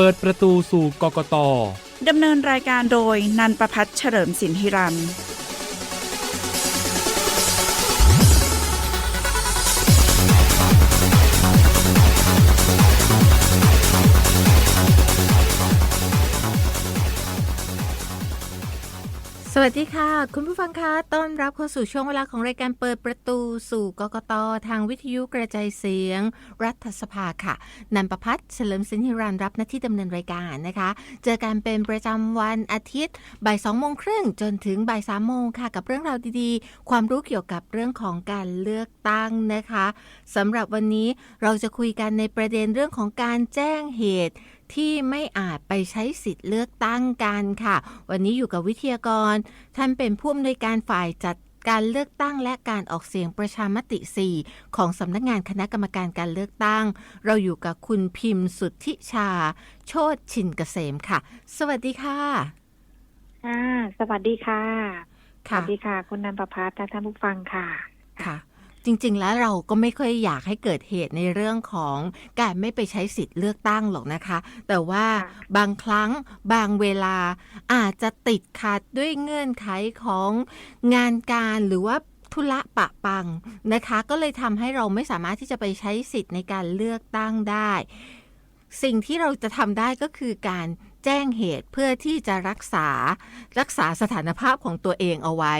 เปิดประตูสู่กกตดำเนินรายการโดยนันประพัฒน์เฉลิมสินธิรัน วัสดีค่ะ คุณผู้ฟังคะต้อนรับเข้าสู่ช่วงเวลาของรายการเปิดประตูสู่กกตทางวิทยุกระจายเสียง รัฐสภาค่ะ นันประพัฒน์เฉลิมสินธิรันรับหน้าที่ดำเนินรายการนะคะ เจอกันเป็นประจำวันอาทิตย์บ่ายสองโมงครึ่งจนถึงบ่ายสามโมงค่ะ กับเรื่องราวดีๆ ความรู้เกี่ยวกับเรื่องของการเลือกตั้งนะคะสำหรับวันนี้เราจะคุยกันในประเด็นเรื่องของการแจ้งเหตุ ที่ไม่อาจไปใช้สิทธิ์เลือกตั้งกันค่ะ วันนี้อยู่กับวิทยากร ท่านเป็นผู้อำนวยการฝ่ายจัดการเลือกตั้งและการออกเสียงประชามติ 4 ของสำนักงานคณะกรรมการการเลือกตั้ง เราอยู่กับคุณพิมพ์สุทธิชา โชตชินเกษมค่ะ สวัสดีค่ะค่ะสวัสดีค่ะ สค่ะวัสดีค่ะ คุณนันประพัฒน์และท่านผู้ฟังค่ะ ค่ะ จริง ๆ แล้วเราก็ไม่ค่อยอยากให้เกิดเหตุในเรื่องของการไม่ไปใช้สิทธิ์เลือกตั้งหรอกนะคะ แต่ว่าค่ะบางครั้งบางเวลาอาจจะติดขัดด้วยเงื่อนไขของงานการหรือว่าธุระปะปังนะคะ ก็เลยทำให้เราไม่สามารถที่จะไปใช้สิทธิ์ในการเลือกตั้งได้ สิ่งที่เราจะทำได้ก็คือการ แจ้งเหตุเพื่อที่จะรักษารักษาสถานภาพของตัวเองเอาไว้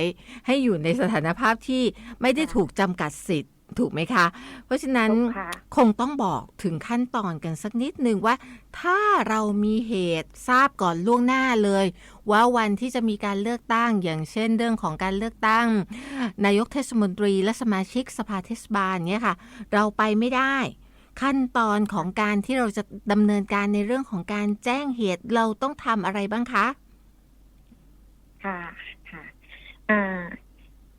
ให้อยู่ในสถานภาพที่ไม่ได้ถูกจำกัดสิทธิ์ถูกไหมคะ เพราะฉะนั้นถูกค่ะคงต้องบอกถึงขั้นตอนกันสักนิดหนึ่งว่า ถ้าเรามีเหตุทราบก่อนล่วงหน้าเลย ว่าวันที่จะมีการเลือกตั้ง อย่างเช่นเรื่องของการเลือกตั้ง นายกเทศมนตรีและสมาชิกสภาเทศบาลเนี่ยค่ะ เราไปไม่ได้ ขั้นตอนของการที่เราจะดำเนินการในเรื่องของการแจ้งเหตุเราต้องทำอะไรบ้างคะ ค่ะค่ะ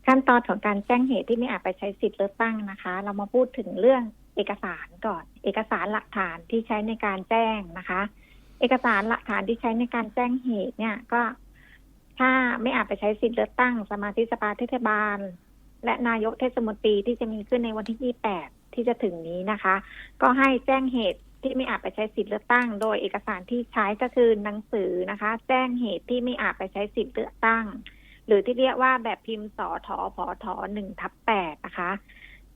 ขั้นตอนของการแจ้งเหตุที่ไม่อาจไปใช้สิทธิ์เลือกตั้งนะคะ เรามาพูดถึงเรื่องเอกสารก่อน เอกสารหลักฐานที่ใช้ในการแจ้งนะคะ เอกสารหลักฐานที่ใช้ในการแจ้งเหตุเนี่ยก็ ถ้าไม่อาจไปใช้สิทธิ์เลือกตั้ง สมาชิกสภาเทศบาล และนายกเทศมนตรีที่จะมีขึ้นในวันที่ 28 ที่จะถึงนี้นะคะ ก็ให้แจ้งเหตุที่ไม่อาจไปใช้สิทธิ์เลือกตั้ง โดยเอกสารที่ใช้ก็คือหนังสือนะคะ แจ้งเหตุที่ไม่อาจไปใช้สิทธิ์เลือกตั้ง หรือที่เรียกว่าแบบพิมพ์สอทอพอทอหนึ่งทับแปดนะคะ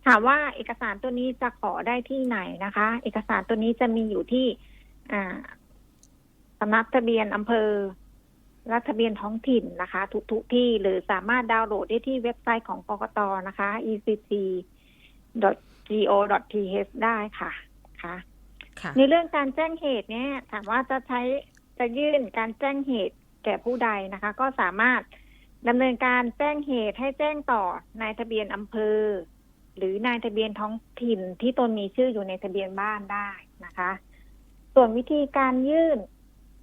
ถามว่าเอกสารตัวนี้จะขอได้ที่ไหนนะคะ เอกสารตัวนี้จะมีอยู่ที่สำนักทะเบียนอำเภอและทะเบียนท้องถิ่นนะคะ ทุกทุกๆที่หรือสามารถดาวน์โหลดได้ที่เว็บไซต์ของกกตนะคะ ecc ect.go.th ได้ค่ะค่ะค่ะในเรื่องการแจ้งเหตุเนี่ยถามว่าจะใช้จะยื่นการแจ้งเหตุแก่ผู้ใดนะคะ ก็สามารถดำเนินการแจ้งเหตุให้แจ้งต่อนายทะเบียนอำเภอ หรือนายทะเบียนท้องถิ่นที่ตนมีชื่ออยู่ในทะเบียนบ้านได้นะคะ ส่วนวิธีการยื่น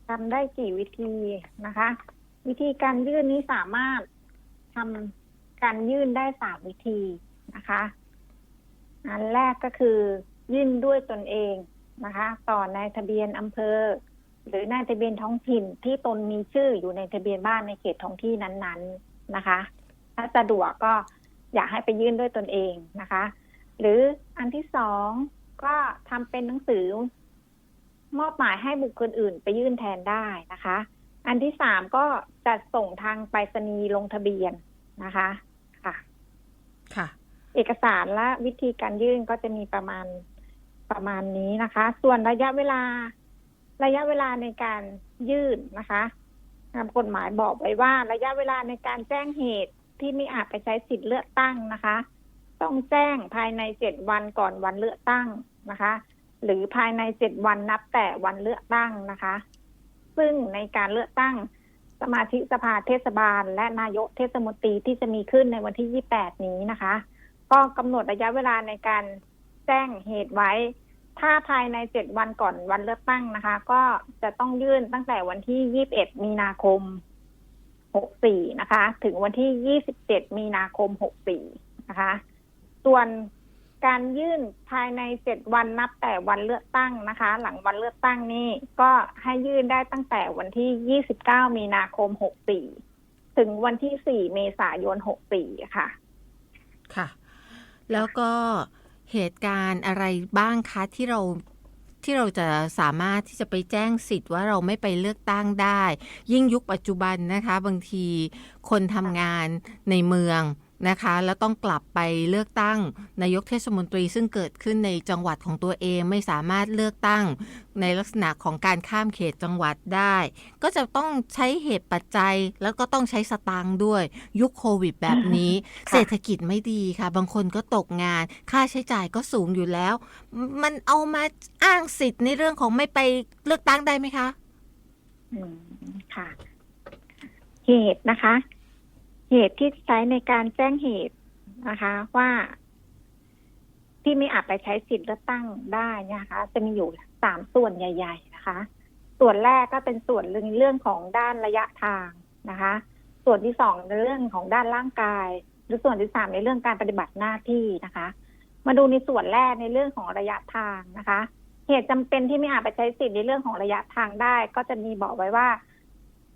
ทำได้กี่วิธีนะคะ วิธีการยื่นนี้สามารถทำการยื่นได้สามวิธีนะคะ อันแรกก็คือยื่นด้วยตนเองนะคะ ต่อนายทะเบียนอำเภอ หรือนายทะเบียนท้องถิ่นที่ตนมีชื่ออยู่ในทะเบียนบ้านในเขตท้องที่นั้นๆนะคะ ถ้าสะดวกก็อยากให้ไปยื่นด้วยตนเองนะคะ หรืออันที่สองก็ทำเป็นหนังสือ มอบหมายให้บุคคลอื่น ไปยื่นแทนได้นะคะ อันที่สามก็จะส่งทางไปรษณีย์ลงทะเบียนนะคะ ค่ะ ค่ะ เอกสารและวิธีการยื่นก็จะมีประมาณประมาณนี้นะคะ ส่วนระยะเวลาระยะเวลาในการยื่นนะคะตามกฎหมายบอกไว้ว่า ระยะเวลาในการแจ้งเหตุที่ไม่อาจไปใช้สิทธิ์เลือกตั้งนะคะ ต้องแจ้งภายในเจ็ดวันก่อนวันเลือกตั้งนะคะ หรือภายในเจ็ดวันนับแต่วันเลือกตั้งนะคะ ซึ่งในการเลือกตั้งสมาชิกสภาเทศบาล และนายกเทศมนตรีที่จะมีขึ้นในวันที่ 28 นี้นะคะ ก็กำหนดระยะเวลาในการแจ้งเหตุไว้ ถ้าภายในเจ็ดวันก่อนวันเลือกตั้งนะคะ ก็จะต้องยื่นตั้งแต่วันที่ยี่บเอ็ดมีนาคมหกสี่นะคะ ถึงวันที่ยี่สิบเจ็ดมีนาคมหกสี่นะคะ ส่วนการยื่นภายในเจ็ดวันนับแต่วันเลือกตั้งนะคะ หลังวันเลือกตั้งนี่ก็ให้ยื่นได้ตั้งแต่วันที่ยี่สิบเก้ามีนาคมหกสี่ถึงวันที่สี่เมษายนหกสี่ค่ะ ค่ะ แล้วก็เหตุการณ์อะไรบ้างคะที่เราที่เราจะสามารถที่จะไปแจ้งสิทธิ์ว่าเราไม่ไปเลือกตั้งได้ ยิ่งยุคปัจจุบันนะคะ บางทีคนทำงานในเมือง นะคะ แล้วต้องกลับไปเลือกตั้งนายกเทศมนตรีซึ่งเกิดขึ้นในจังหวัดของตัวเองไม่สามารถเลือกตั้ง ในลักษณะของการข้ามเขตจังหวัดได้ ก็จะต้องใช้เหตุปัจจัยแล้วก็ต้องใช้สตางค์ด้วยยุคโควิดแบบนี้ค่ะเศรษฐกิจไม่ดีค่ะ บางคนก็ตกงาน ค่าใช้จ่ายก็สูงอยู่แล้ว มันเอามาอ้างสิทธิ์ในเรื่องของไม่ไปเลือกตั้งได้ไหมคะ อืมค่ะ เหตุนะคะ เหตุที่ใช้ในการแจ้งเหตุนะคะ ว่าที่ไม่อาจไปใช้สิทธิ์เลือกตั้งได้นะคะ จะมีอยู่สามส่วนใหญ่ ๆ นะคะ ส่วนแรกก็เป็นส่วนเรื่องเรื่องของด้านระยะทางนะคะ ส่วนที่สองในเรื่องของด้านร่างกาย หรือส่วนที่สามในเรื่องการปฏิบัติหน้าที่นะคะ มาดูในส่วนแรกในเรื่องของระยะทางนะคะ เหตุจำเป็นที่ไม่อาจไปใช้สิทธิ์ในเรื่องของระยะทางได้ ก็จะมีบอกไว้ว่า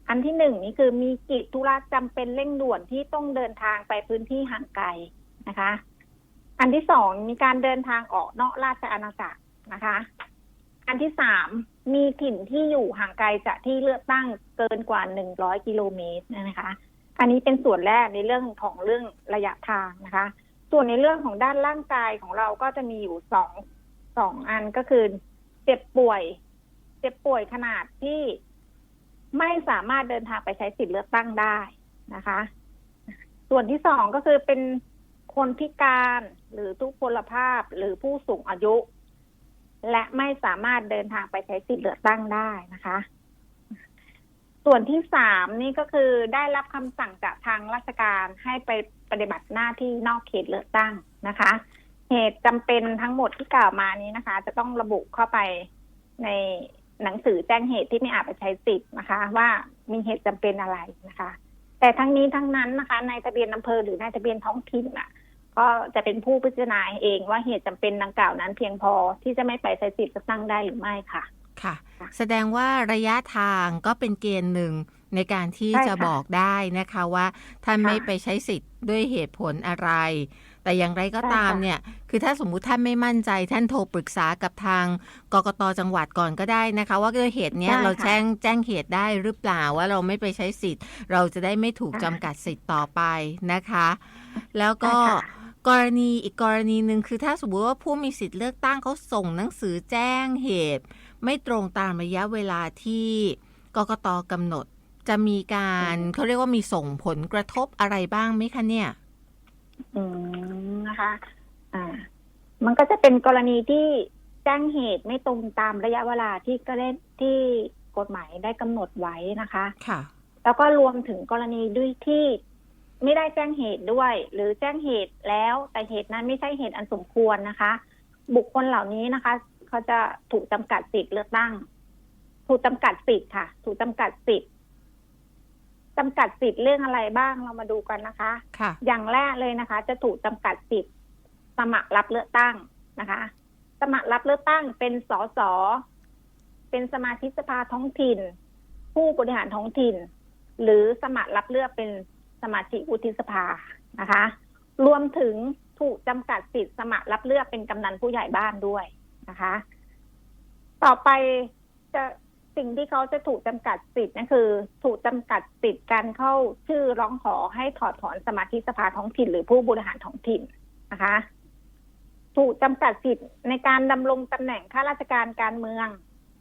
อันที่หนึ่งนี่คือมีกิจธุระจำเป็นเร่งด่วนที่ต้องเดินทางไปพื้นที่ห่างไกลนะคะ อันที่สองมีการเดินทางออกนอกราชอาณาจักรนะคะ อันที่สามมีถิ่นที่อยู่ห่างไกลจากที่เลือกตั้งเกินกว่าหนึ่งร้อยกิโลเมตรนะคะ อันนี้เป็นส่วนแรกในเรื่องของเรื่องระยะทางนะคะ ส่วนในเรื่องของด้านร่างกายของเราก็จะมีอยู่สองสองอันก็คือ เจ็บป่วย เจ็บป่วยขนาดที่ ไม่สามารถเดินทางไปใช้สิทธิ์เลือกตั้งได้นะคะ ส่วนที่สองก็คือเป็นคนพิการหรือทุพพลภาพหรือผู้สูงอายุ และไม่สามารถเดินทางไปใช้สิทธิ์เลือกตั้งได้นะคะ ส่วนที่สามนี่ก็คือได้รับคำสั่งจากทางราชการให้ไปปฏิบัติหน้าที่นอกเขตเลือกตั้งนะคะ เหตุจำเป็นทั้งหมดที่กล่าวมานี้นะคะ จะต้องระบุเข้าไปใน หนังสือแจ้งเหตุที่ไม่อาจไปใช้สิทธิ์นะคะ ว่ามีเหตุจำเป็นอะไรนะคะ แต่ทั้งนี้ทั้งนั้นนะคะในทะเบียนอำเภอหรือในทะเบียนท้องถิ่นอะ ก็จะเป็นผู้พิจารณาเองว่าเหตุจำเป็นดังกล่าวนั้น เพียงพอที่จะไม่ไปใช้สิทธิ์เลือกตั้งได้หรือไม่ค่ะ ค่ะ แสดงว่าระยะทางก็เป็นเกณฑ์หนึ่งในการที่จะะบอกได้นะคะว่าท่านไม่ไปใช้สิทธิ์ด้วยเหตุผลอะไร แต่อย่างไรก็ใช่ตามค่ะเนี่ย คือถ้าสมมุติท่านไม่มั่นใจ ท่านโทรปรึกษากับทางกกตจังหวัดก่อนก็ได้นะคะ ว่าด้วยเหตุเนี้ยได้ค่ะ เราแจ้งแจ้งเหตุได้หรือเปล่าว่าเราไม่ไปใช้สิทธิ์ เราจะได้ไม่ถูกค่ะจำกัดสิทธิ์ต่อไปนะคะ แล้วก็ ใช่ค่ะ กรณีอีกกรณีหนึ่งคือถ้าสมมติว่าผู้มีสิทธิ์เลือกตั้งเขาส่งหนังสือแจ้งเหตุ ไม่ตรงตามระยะเวลาที่กกตกำหนด จะมีการเขาเรียกว่ามีส่งผลกระทบอะไรบ้างไหมคะเนี่ย อืมนะคะ อ่า มันก็จะเป็นกรณีที่แจ้งเหตุไม่ตรงตามระยะเวลาที่ก็ได้ที่กฎหมายได้กำหนดไว้นะคะ ค่ะ แล้วก็รวมถึงกรณีด้วยที่ไม่ได้แจ้งเหตุด้วย หรือแจ้งเหตุแล้วแต่เหตุนั้นไม่ใช่เหตุอันสมควรนะคะ บุคคลเหล่านี้นะคะ เขาจะถูกจำกัดสิทธิ์เลือกตั้ง ถูกจำกัดสิทธิ์ค่ะ ถูกจำกัดสิทธิ์ จำกัดสิทธิ์เรื่องอะไรบ้างเรามาดูกันนะคะ ค่ะ อย่างแรกเลยนะคะ จะถูกจำกัดสิทธิ์สมัครรับเลือกตั้งนะคะ สมัครรับเลือกตั้งเป็นสสเป็นสมาชิกสภาท้องถิ่น ผู้บริหารท้องถิ่น หรือสมัครรับเลือกเป็นสมาชิกวุฒิสภานะคะ รวมถึงถูกจำกัดสิทธิ์สมัครรับเลือกเป็นกำนันผู้ใหญ่บ้านด้วยนะคะ ต่อไปจะ สิ่งที่เขาจะถูกจำกัดสิทธิ์นั่นคือ ถูกจำกัดสิทธิ์การเข้าชื่อร้องขอให้ถอดถอนสมาชิกสภาท้องถิ่นหรือผู้บริหารท้องถิ่นนะคะ ถูกจำกัดสิทธิ์ในการดำรงตำแหน่งข้าราชการการเมือง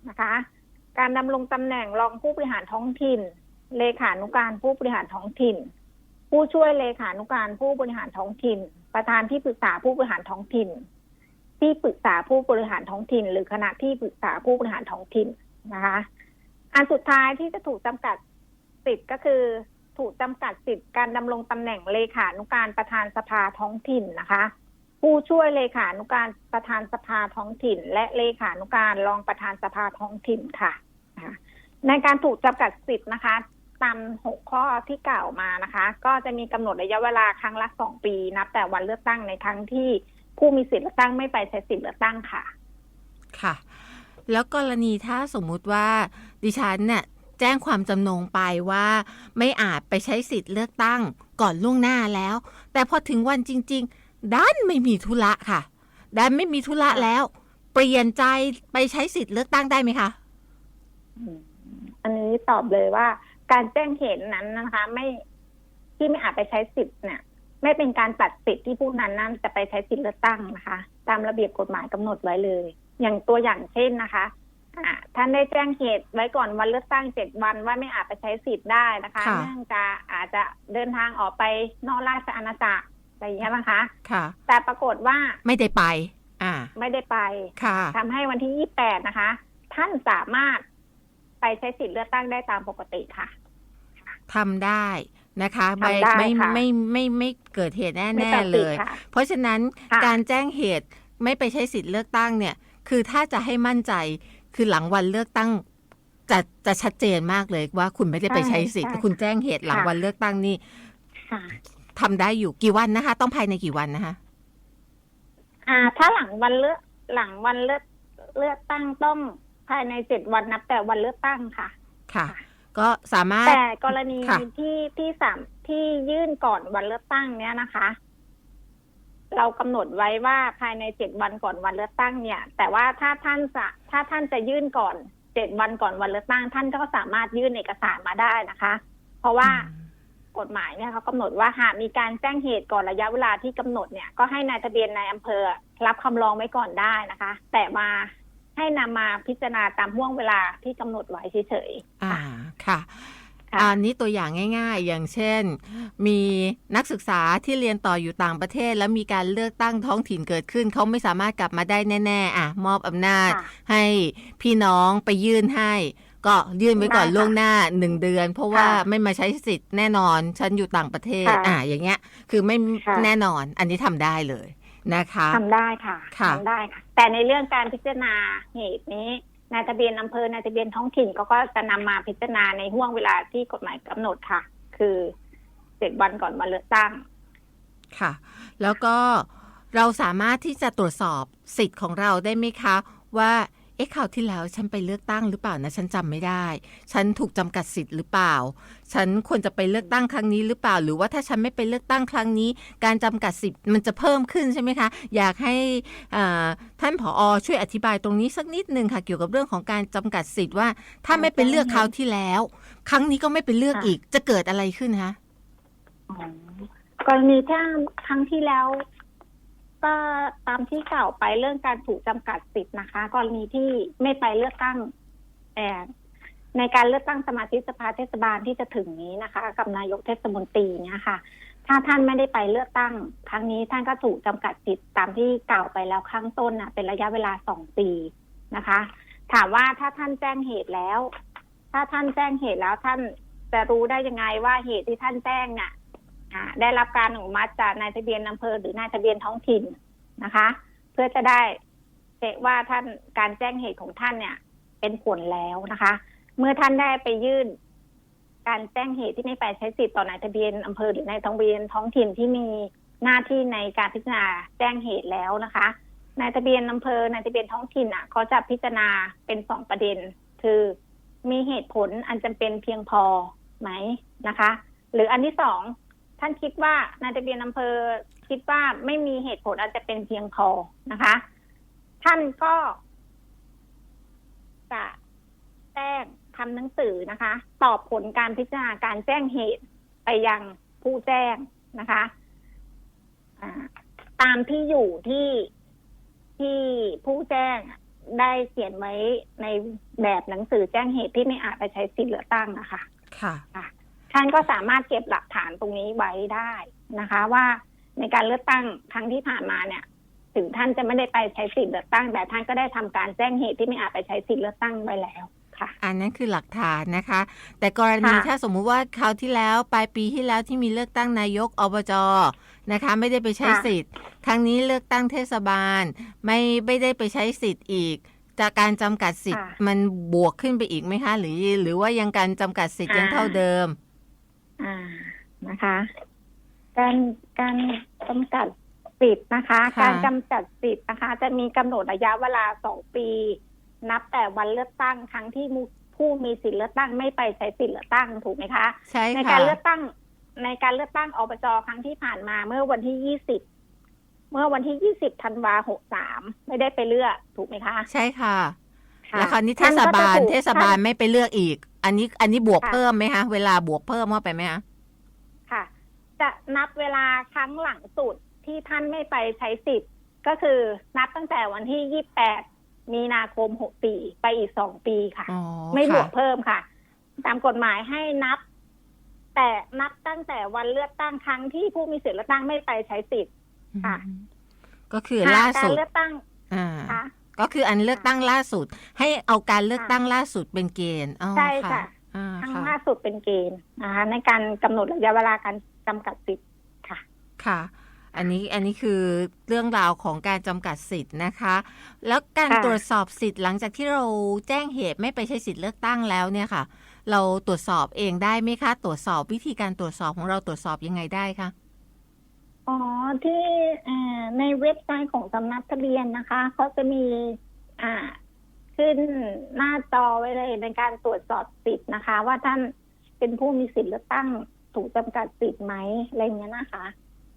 นะคะ การดำรงตำแหน่งรองผู้บริหารท้องถิ่น เลขานุการผู้บริหารท้องถิ่น ผู้ช่วยเลขานุการผู้บริหารท้องถิ่น ประธานที่ปรึกษาผู้บริหารท้องถิ่น ที่ปรึกษาผู้บริหารท้องถิ่น หรือคณะที่ปรึกษาผู้บริหารท้องถิ่น นะคะ อันสุดท้ายที่จะถูกจำกัดสิทธิ์ก็คือ ถูกจำกัดสิทธิ์การดำรงตำแหน่งเลขานุการประธานสภาท้องถิ่นนะคะ ผู้ช่วยเลขานุการประธานสภาท้องถิ่น และเลขานุการรองประธานสภาท้องถิ่นค่ะนะคะในการถูกจำกัดสิทธิ์นะคะ ตามหกข้อที่กล่าวมานะคะ ก็จะมีกำหนดระยะเวลาครั้งละสองปี นับแต่วันเลือกตั้งในครั้งที่ผู้มีสิทธิ์เลือกตั้งไม่ไปใช้สิทธิ์เลือกตั้งค่ะ ค่ะ แล้วกรณีถ้าสมมุติว่าดิฉันเนี่ยแจ้งความจำนงไปว่าไม่อาจไปใช้สิทธิ์เลือกตั้งก่อนล่วงหน้าแล้ว แต่พอถึงวันจริง ๆด้านไม่มีธุระค่ะด้านไม่มีธุระแล้ว เปลี่ยนใจไปใช้สิทธิ์เลือกตั้งได้ไหมคะอันนี้ตอบเลยว่า การแจ้งเหตุนั้นนะคะ ไม่ที่ไม่อาจไปใช้สิทธิ์เนี่ย ไม่เป็นการตัดสิทธิ์ที่ผู้นั้นนั้นจะไปใช้สิทธิ์เลือกตั้งนะคะ ตามระเบียบกฎหมายกำหนดไว้เลย อย่างตัวอย่างเช่นนะคะอ่าท่านได้แจ้งเหตุไว้ก่อนวันเลือกตั้งเจ็ดวันว่าไม่อาจไปใช้สิทธิ์ได้นะคะค่ะเนื่องจากอาจจะเดินทางออกไปนอกราชอาณาจักรอะไรอย่างเงี้ยนะคะ ค่ะ แต่ปรากฏว่าไม่ได้ไป อ่า ไม่ได้ไป ค่ะทำให้วันที่ยี่แปดนะคะ ท่านสามารถไปใช้สิทธิ์เลือกตั้งได้ตามปกติค่ะทำได้นะคะไม่ทำได้ไม่ค่ะไม่ไม่ไม่เกิดเหตุแน่ไม่ๆตัดเลสิทยธิ์ค่ะเพราะฉะนั้นค่ะการแจ้งเหตุไม่ไปใช้สิทธิ์เลือกตั้งเนี่ย คือถ้าจะให้มั่นใจคือหลังวันเลือกตั้งจะจะชัดเจนมากเลยว่าคุณไม่ได้ไปใช้สิทธิ์ใช่คุณแจ้งเหตุหลังค่ะวันเลือกตั้งนี่ค่ะทำได้อยู่กี่วันนะคะ ต้องภายในกี่วันนะคะอ่า ถ้าหลังวันเลือกหลังวันเลือกเลือกตั้งต้องภายในเจ็ดวันนับแต่วันเลือกตั้งค่ะ ค่ะค่ะก็สามารถแต่กรณีค่ะที่ที่สามที่ยื่นก่อนวันเลือกตั้งเนี้ยนะคะ เรากำหนดไว้ว่าภายในเจ็ดวันก่อนวันเลือกตั้งเนี่ย แต่ว่าถ้าท่านจะถ้าท่านจะยื่นก่อนเจ็ดวันก่อนวันเลือกตั้ง ท่านก็สามารถยื่นเอกสารมาได้นะคะ เพราะว่ากฎหมายเนี่ยเขากำหนดว่าหากมีการแจ้งเหตุก่อนระยะเวลาที่กำหนดเนี่ยก็ให้นายทะเบียนนายอำเภอรับคำร้องไว้ก่อนได้นะคะ แต่มาให้นำมาพิจารณาตามห่วงเวลาที่กำหนดไว้เฉยอ่าค่ะค่ะ อันนี้ตัวอย่างง่าย ๆ อย่างเช่น มีนักศึกษาที่เรียนต่ออยู่ต่างประเทศ แล้วมีการเลือกตั้งท้องถิ่นเกิดขึ้น เขาไม่สามารถกลับมาได้แน่ ๆ อะ มอบอำนาจค่ะให้พี่น้องไปยื่นให้ ก็ยื่นไว้ก่อนได้ค่ะล่วงหน้าหนึ่งเดือน เพราะว่าค่ะไม่มาใช้สิทธิ์แน่นอน ฉันอยู่ต่างประเทศค่ะอะอย่างเงี้ย คือไม่ค่ะแน่นอน อันนี้ทำได้เลยนะคะๆทำได้ค่ะค่ะทำได้ค่ะ แต่ในเรื่องการพิจารณาเหตุนี้ นายทะเบียนอำเภอนายทะเบียนท้องถิ่นก็ก็จะนำมาพิจารณาในห่วงเวลาที่กฎหมายกำหนดค่ะ คือเจ็ดวันก่อนวันเลือกตั้ง ค่ะ แล้วก็เราสามารถที่จะตรวจสอบสิทธิ์ของเราได้ไหมคะ ว่า เอ๊ะคราวที่แล้วฉันไปเลือกตั้งหรือเปล่านะ ฉันจำไม่ได้ ฉันถูกจำกัดสิทธิ์หรือเปล่า ฉันควรจะไปเลือกตั้งครั้งนี้หรือเปล่า หรือว่าถ้าฉันไม่ไปเลือกตั้งครั้งนี้ การจำกัดสิทธิ์มันจะเพิ่มขึ้นใช่ไหมคะ อยากให้อ่าท่านผอช่วยอธิบายตรงนี้สักนิดนึงค่ะ เกี่ยวกับเรื่องของการจำกัดสิทธิ์ว่า ถ้าไม่ไปเลือกคราวที่แล้ว ครั้งนี้ก็ไม่ไปเลือกค่ะอีกจะเกิดอะไรขึ้นคะอ๋อกรณีถ้าครั้งที่แล้ว ก็ตามที่กล่าวไปเรื่องการถูกจำกัดสิทธิ์นะคะ กรณีที่ไม่ไปเลือกตั้งเอ่ในการเลือกตั้งสมาชิกสภาเทศบาลที่จะถึงนี้นะคะ กับนายกเทศมนตรีเนี่ยค่ะ ถ้าท่านไม่ได้ไปเลือกตั้งครั้งนี้ท่านก็ถูกจำกัดสิทธิ์ตามที่กล่าวไปแล้วข้างต้นน่ะเป็นระยะเวลาสองปีนะคะ ถามว่าถ้าท่านแจ้งเหตุแล้ว ถ้าท่านแจ้งเหตุแล้วท่านจะรู้ได้ยังไงว่าเหตุที่ท่านแจ้งเนี่ย ได้รับการอนุมัติจากนายทะเบียนอำเภอหรือนายทะเบียนท้องถิ่นนะคะ เพื่อจะได้เช็คว่าท่านการแจ้งเหตุของท่านเนี่ย เป็นผลแล้วนะคะ เมื่อท่านได้ไปยื่น การแจ้งเหตุที่ไม่ไปใช้สิทธิ์ต่อนายทะเบียนอำเภอหรือนายทะเบียนท้องถิ่นที่มีหน้าที่ในการพิจารณาแจ้งเหตุแล้วนะคะนายทะเบียนอำเภอนายทะเบียนท้องถิ่นอะเขาจะพิจารณาเป็นสองประเด็น คือมีเหตุผลอันจำเป็นเพียงพอไหมนะคะ หรืออันที่สอง ท่านคิดว่านายทะเบียนอำเภอคิดว่าไม่มีเหตุผลอาจจะเป็นเพียงพอนะคะ ท่านก็จะแจ้งทำหนังสือนะคะ ตอบผลการพิจารณาการแจ้งเหตุไปยังผู้แจ้งนะคะอ่าตามที่อยู่ที่ที่ผู้แจ้งได้เขียนไว้ในแบบหนังสือแจ้งเหตุที่ไม่อาจไปใช้สิทธิเลือกตั้งนะคะ ค่ะ ท่านก็สามารถเก็บหลักฐานตรงนี้ไว้ได้นะคะ ว่าในการเลือกตั้งครั้งที่ผ่านมาเนี่ย ถึงท่านจะไม่ได้ไปใช้สิทธิ์เลือกตั้ง แต่ท่านก็ได้ทำการแจ้งเหตุที่ไม่อาจไปใช้สิทธิ์เลือกตั้งไว้แล้วค่ะค่ะอันนั้นคือหลักฐานนะคะ แต่กรณีค่ะถ้าสมมุติว่าคราวที่แล้วปลายปีที่แล้วที่มีเลือกตั้งนายกอบจนะคะ ไม่ได้ไปใช้สิทธิ์ ครั้งนี้เลือกตั้งเทศบาล ไม่ไม่ได้ไปใช้สิทธิ์อีกจากการจำกัดสิทธิ์ค่ะมันบวกขึ้นไปอีกไหมคะ หรือหรือว่ายังการจำกัดสิทธิ์ยังเท่าเดิม อ่านะคะ การการจำกัดสิทธิ์นะคะ ค่ะ การจำกัดสิทธิ์นะคะ จะมีกำหนดระยะเวลาสองปี นับแต่วันเลือกตั้งครั้งที่มูผู้มีสิทธิ์เลือกตั้งไม่ไปใช้สิทธิ์เลือกตั้งถูกไหมคะ ใช่ในค่ะการเลือกตั้งในการเลือกตั้งอบจครั้งที่ผ่านมาเมื่อวันที่ยี่สิบเมื่อวันที่ยี่สิบธันวาหกสามไม่ได้ไปเลือกถูกไหมคะใช่ค่ะค่ะแล้วคราวนี้เทท่นศก็จะบาลถูกเทศบาลท่นไม่ไปเลือกอีก อันนี้อันนี้บวกค่ะ เพิ่มไหมคะเวลาบวกเพิ่มเข้าไปไหมคะค่ะ จะนับเวลาครั้งหลังสุดที่ท่านไม่ไปใช้สิทธิ์ ก็คือนับตั้งแต่วันที่ยี่แปดมีนาคมหกสี่ไปอีกสองปีค่ะ อ๋อไม่บวกค่ะเพิ่มค่ะ ตามกฎหมายให้นับ แต่นับตั้งแต่วันเลือกตั้งครั้งที่ผู้มีสิทธิ์เลือกตั้งไม่ไปใช้สิทธิ์ ค่ะ อืมก็คือหล่าการสุดเลือกตั้ง อ่าค่ะ ก็คืออันเลือกตั้งล่าสุด ให้เอาการเลือกตั้งล่าสุดเป็นเกณฑ์อ๋อใช่ค่ะอ่าครั้งค่ะล่าสุดเป็นเกณฑ์นะคะในการกำหนดระยะเวลาการจำกัดสิทธิ์ค่ะ ค่ะ อันนี้อันนี้คือเรื่องราวของการจำกัดสิทธิ์นะคะ แล้วการค่ะตรวจสอบสิทธิ์หลังจากที่เราแจ้งเหตุไม่ไปใช้สิทธิ์เลือกตั้งแล้วเนี่ยค่ะ เราตรวจสอบเองได้ไหมคะ ตรวจสอบวิธีการตรวจสอบของเราตรวจสอบยังไงได้คะ อ๋อที่เอ่อในเว็บไซต์ของสำนักทะเบียนนะคะเขาจะมีอ่าขึ้นหน้าจอไว้เลยในการตรวจสอบสิทธิ์นะคะ ว่าท่านเป็นผู้มีสิทธิ์เลือกตั้งถูกจำกัดสิทธิ์ไหมอะไรเงี้ยนะคะ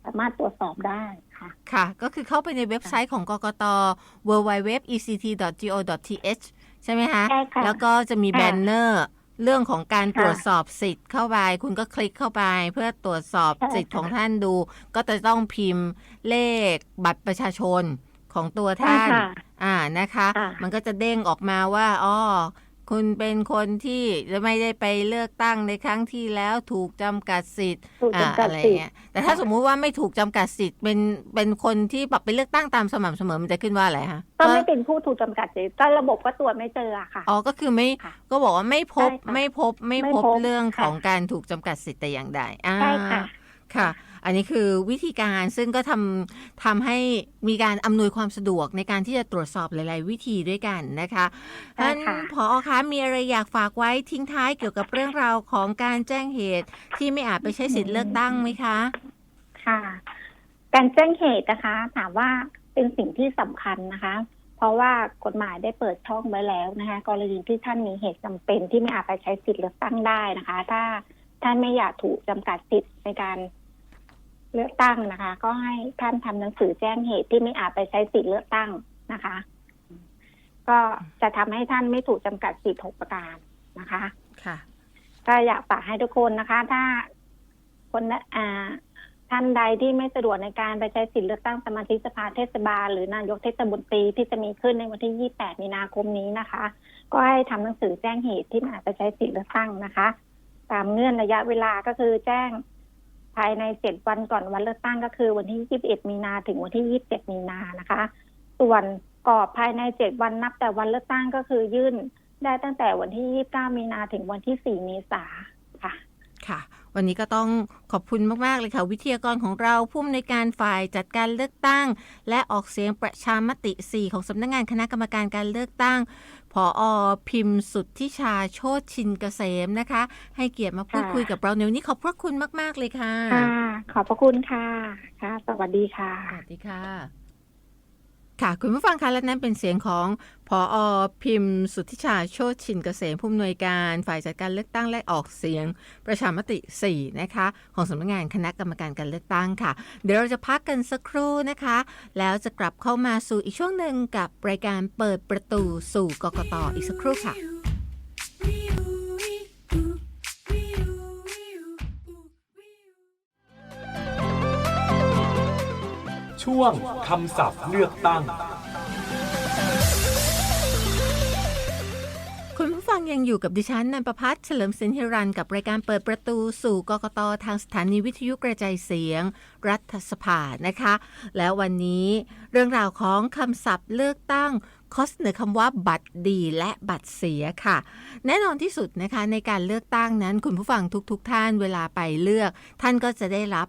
สามารถตรวจสอบได้ค่ะ ค่ะ ก็คือเข้าไปในเว็บไซต์ของกกต www.ect.go.th ใช่ไหมคะใช่ค่ะแล้วก็จะมีค่ะแบนเนอร์ เรื่องของการค่ะตรวจสอบสิทธิ์เข้าไป คุณก็คลิกเข้าไป เพื่อตรวจสอบใช่สิทธิ์ค่ะของท่านดู ก็จะต้องพิมพ์เลขบัตรประชาชนของตัวใช่ท่านค่ะอ่านะคะค่ะมันก็จะเด้งออกมาว่าอ๋อ คุณเป็นคนที่ไม่ได้ไปเลือกตั้งในครั้งที่แล้วถูกจำกัดสิทธิ์ถูกอ่าจำกัดอะไรสิทธิ์เงี้ยแต่ถ้าสมมุติว่าไม่ถูกจำกัดสิทธิ์เป็นเป็นคนที่แบบไปเลือกตั้งตามสม่ำเสมอมันจะขึ้นว่าอะไรคะก็ไม่เป็นผู้ถูกจำกัดสิทธิ์ก็ระบบก็ตรวจไม่เจออะค่ะอ๋อก็คือไม่ค่ะก็บอกว่าไม่พบใช่ค่ะไม่พบไม่ไม่พบพบเรื่องค่ะของการถูกจำกัดสิทธิ์แต่อย่างใดอ่าใช่ค่ะค่ะ อันนี้คือวิธีการซึ่งก็ทำทำให้มีการอำนวยความสะดวกในการที่จะตรวจสอบหลาย ๆ วิธีด้วยกันนะคะใช่ท่านค่ะผอคะมีอะไรอยากฝากไว้ทิ้งท้ายเกี่ยวกับเรื่องราวของการแจ้งเหตุที่ไม่อาจไปใช้สิทธิ์เลือกตั้งไหมคะ ค่ะ การแจ้งเหตุนะคะ ถามว่าเป็นสิ่งที่สำคัญนะคะเพราะว่ากฎหมายได้เปิดช่องไว้แล้วนะคะ กรณีที่ท่านมีเหตุจำเป็นที่ไม่อาจไปใช้สิทธิ์เลือกตั้งได้นะคะ ถ้าท่านไม่อยากถูกจำกัดสิทธิ์ในการ เลือกตั้งนะคะ ก็ให้ท่านทำหนังสือแจ้งเหตุที่ไม่อาจไปใช้สิทธิ์เลือกตั้งนะคะ ก็จะทำให้ท่านไม่ถูกจำกัดสิทธิ์หกประการนะคะค่ะก็อยากฝากให้ทุกคนนะคะ ถ้าคนน่ะอ่าท่านใดที่ไม่สะดวกในการไปใช้สิทธิเลือกตั้งสมาชิกสภาเทศบาล หรือนายกเทศมนตรีที่จะมีขึ้นในวันที่ 28 มีนาคมนี้นะคะ ก็ให้ทำหนังสือแจ้งเหตุที่ไม่อาจไปใช้สิทธิเลือกตั้งนะคะ ตามเงื่อนระยะเวลาก็คือแจ้ง ภายใน 7 วันก่อนวันเลือกตั้งก็คือวันที่ 21 มีนาถึงวันที่ 27 มีนานะคะ ส่วนกรอบภายใน 7 วันนับแต่วันเลือกตั้งก็คือยื่นได้ตั้งแต่วันที่ 29 มีนาถึงวันที่ 4 เมษาค่ะ ค่ะ วันนี้ก็ต้องขอบคุณมากๆเลยค่ะ วิทยากรของเราผู้อำนวยการฝ่ายจัดการเลือกตั้ง และออกเสียงประชามติ 4 ของสำนักงงานคณะกรรมการการเลือกตั้งผออพิมพ์สุทธิชาโชติชินเกษมนะคะ ให้เกียรติมาพูดค่ะคุยกับเราในวันนี้ขอบพระคุณมาก ๆ เลยค่ะค่ะขอบพระคุณค่ะค่ะ สวัสดีค่ะ สวัสดีค่ะ ค่ะ คุณผู้ฟังคะและนั่นเป็นเสียงของพออพิมพ์ สุทธิชาโชติชินเกษมผู้อำนวยการฝ่ายจัดการเลือกตั้งและออกเสียงประชามติ 4 นะคะ ของสำนักงานคณะกรรมการการเลือกตั้งค่ะ เดี๋ยวเราจะพักกันสักครู่นะคะ แล้วจะกลับเข้ามาสู่อีกช่วงหนึ่งกับรายการเปิดประตูสู่กกตอีกสักครู่ค่ะ ช่วงคำศัพท์เลือกตั้ง คุณผู้ฟังยังอยู่กับดิฉันนันประพัฒน์เฉลิมสินฮิรันกับรายการเปิดประตูสู่กกตทางสถานีวิทยุกระจายเสียง รัฐสภานะคะ แล้ววันนี้เรื่องราวของคำศัพท์เลือกตั้งข้อเสนอคำว่าบัตรดีและบัตรเสียค่ะ แน่นอนที่สุดนะคะในการเลือกตั้งนั้นคุณผู้ฟังทุกๆทท่านเวลาไปเลือก ท่านก็จะได้รับ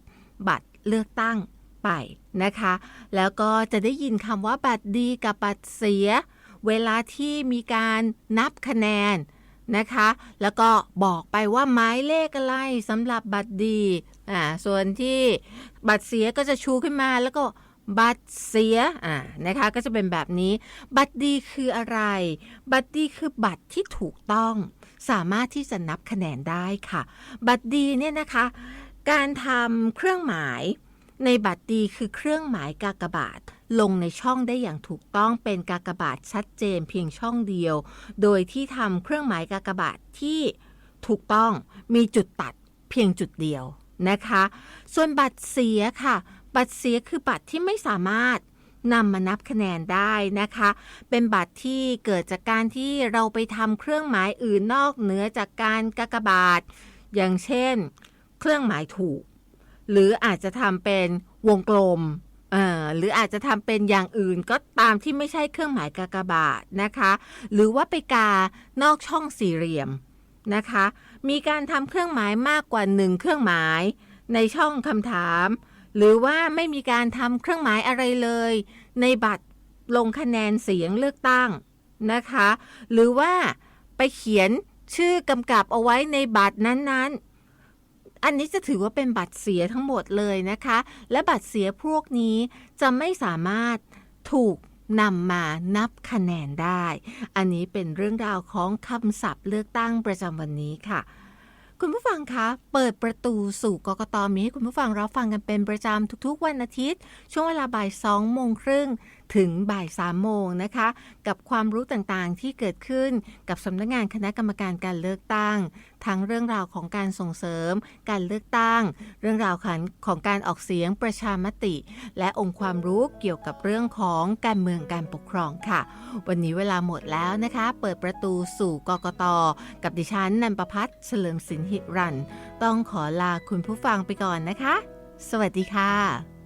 บัตรเลือกตั้ง ไปนะคะ แล้วก็จะได้ยินคำว่าบัตรดีกับบัตรเสีย เวลาที่มีการนับคะแนนนะคะ แล้วก็บอกไปว่าหมายเลขอะไรสำหรับบัตรดีอ่าส่วนที่บัตรเสียก็จะชูขึ้นมาแล้วก็บัตรเสียอ่านะคะก็จะเป็นแบบนี้ บัตรดีคืออะไร บัตรดีคือบัตรที่ถูกต้อง สามารถที่จะนับคะแนนได้ค่ะ บัตรดีเนี่ยนะคะ การทำเครื่องหมาย ในบัตรดีคือเครื่องหมายกากบาท ลงในช่องได้อย่างถูกต้องเป็นกากบาทชัดเจนเพียงช่องเดียว โดยที่ทำเครื่องหมายกากบาทที่ถูกต้องมีจุดตัดเพียงจุดเดียวนะคะ ส่วนบัตรเสียค่ะ บัตรเสียคือบัตรที่ไม่สามารถนำมานับคะแนนได้นะคะ เป็นบัตรที่เกิดจากการที่เราไปทำเครื่องหมายอื่นนอกเหนือจากการกากบาท อย่างเช่น เครื่องหมายถูก หรืออาจจะทำเป็นวงกลมหรืออาจจะทำเป็นอย่างอื่นก็ตามที่ไม่ใช่เครื่องหมายกากบาทนะคะ หรือว่าไปกานอกช่องสี่เหลี่ยมนะคะ มีการทำเครื่องหมายมากกว่าหนึ่งเครื่องหมายในช่องคำถาม หรือว่าไม่มีการทำเครื่องหมายอะไรเลย ในบัตรลงคะแนนเสียงเลือกตั้งนะคะ หรือว่าไปเขียนชื่อกำกับเอาไว้ในบัตรนั้นๆ อันนี้จะถือว่าเป็นบัตรเสียทั้งหมดเลยนะคะ และบัตรเสียพวกนี้จะไม่สามารถถูกนำมานับคะแนนได้ อันนี้เป็นเรื่องราวของคำศัพท์เลือกตั้งประจำวันนี้ค่ะ คุณผู้ฟังคะ เปิดประตูสู่กกตมีให้คุณผู้ฟังรับฟังกันเป็นประจำทุกๆ วันอาทิตย์ ช่วงเวลาบ่าย2โมงครึ่ง ถึงบ่าย3โมงนะคะ กับความรู้ต่างๆที่เกิดขึ้นกับสำนักงานคณะกรรมการการเลือกตั้ง ทั้งเรื่องราวของการส่งเสริม การเลือกตั้ง เรื่องราวของของการออกเสียงประชามติ และองค์ความรู้เกี่ยวกับเรื่องของการเมืองการปกครองค่ะ วันนี้เวลาหมดแล้วนะคะ เปิดประตูสู่กกต กับดิฉันนันประพัฒน์เฉลิมสินหิรัน ต้องขอลาคุณผู้ฟังไปก่อนนะคะ สวัสดีค่ะ